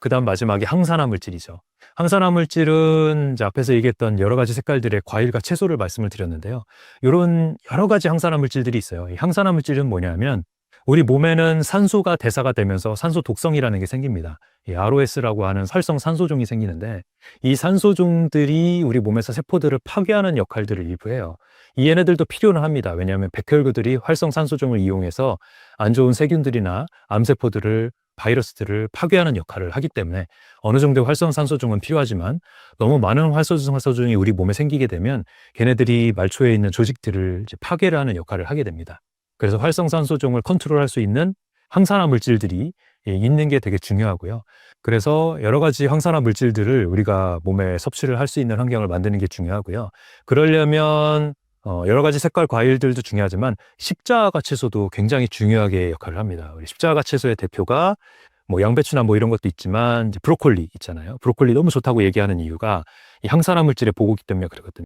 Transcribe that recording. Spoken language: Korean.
그 다음 마지막에 항산화 물질이죠. 항산화 물질은 앞에서 얘기했던 여러 가지 색깔들의 과일과 채소를 말씀을 드렸는데요. 이런 여러 가지 항산화 물질들이 있어요. 이 항산화 물질은 뭐냐면 우리 몸에는 산소가 대사가 되면서 산소 독성이라는 게 생깁니다. 이 ROS라고 하는 활성 산소종이 생기는데 이 산소종들이 우리 몸에서 세포들을 파괴하는 역할들을 일부 해요. 이 얘네들도 필요는 합니다. 왜냐하면 백혈구들이 활성 산소종을 이용해서 안 좋은 세균들이나 암세포들을 바이러스들을 파괴하는 역할을 하기 때문에 어느 정도의 활성 산소종은 필요하지만 너무 많은 활성산소종이 우리 몸에 생기게 되면 걔네들이 말초에 있는 조직들을 파괴를 하는 역할을 하게 됩니다. 그래서 활성산소종을 컨트롤할 수 있는 항산화 물질들이 예, 있는 게 되게 중요하고요. 그래서 여러 가지 항산화 물질들을 우리가 몸에 섭취를 할 수 있는 환경을 만드는 게 중요하고요. 그러려면 어, 여러 가지 색깔 과일들도 중요하지만 십자가 채소도 굉장히 중요하게 역할을 합니다. 우리 십자가 채소의 대표가 뭐 양배추나 뭐 이런 것도 있지만 이제 브로콜리 있잖아요. 브로콜리 너무 좋다고 얘기하는 이유가 이 항산화 물질의 보고기 때문에 그러거든요.